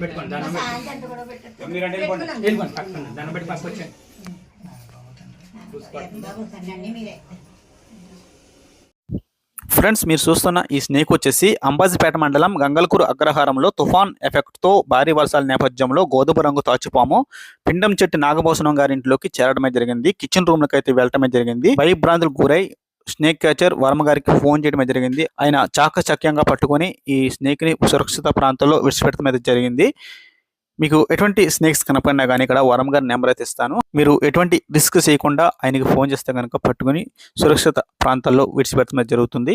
పెట్టుకోండి దండం పెట్టుకోండి పక్కన దండం పెట్టి బాబు అన్నీ మీరే. ఫ్రెండ్స్ మీరు చూస్తున్న ఈ స్నేక్ వచ్చేసి అంబాజీపేట మండలం గంగల్కూరు అగ్రహారంలో తుఫాన్ ఎఫెక్ట్తో భారీ వర్షాల నేపథ్యంలో గోధుమ రంగు తాచుపాము. పిండం చెట్టు నాగభూషణం గారి ఇంట్లోకి చేరడమే జరిగింది. కిచెన్ రూమ్ అయితే వెళ్ళటమే జరిగింది. భయభ్రాంతులకు గురై స్నేక్ క్యాచర్ వర్మ గారికి ఫోన్ చేయడమే జరిగింది. ఆయన చాకచక్యంగా పట్టుకొని ఈ స్నేక్ని సురక్షిత ప్రాంతంలో విడిచిపెట్టడం అయితే జరిగింది. మీకు ఎటువంటి స్నేక్స్ కనపడినా కానీ ఇక్కడ వరం గారి నెంబర్ అయితే ఇస్తాను. మీరు ఎటువంటి రిస్క్ చేయకుండా ఆయనకి ఫోన్ చేస్తే కనుక పట్టుకొని సురక్షిత ప్రాంతాల్లో విడిచిపెట్టడం జరుగుతుంది.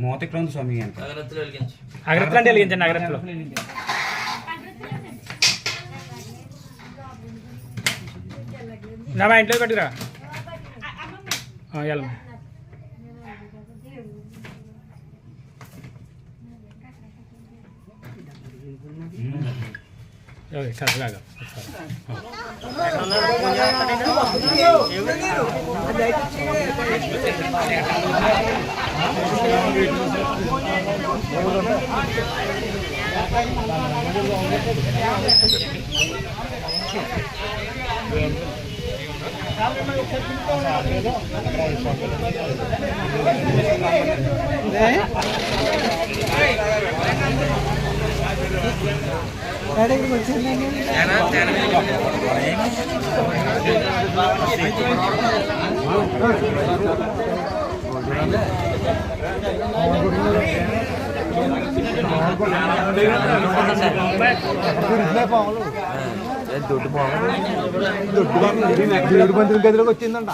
మూత ఇక్కడ ఉంది స్వామి అంత? అగరత్తులు అంటే వెలిగించండి అగరత్తులు నా ఇంట్లో పెట్టుకురా. 여기 가 들어가. 네. చల్లగా దొడ్డు బంధువుల గదిలోకి వచ్చిందంట.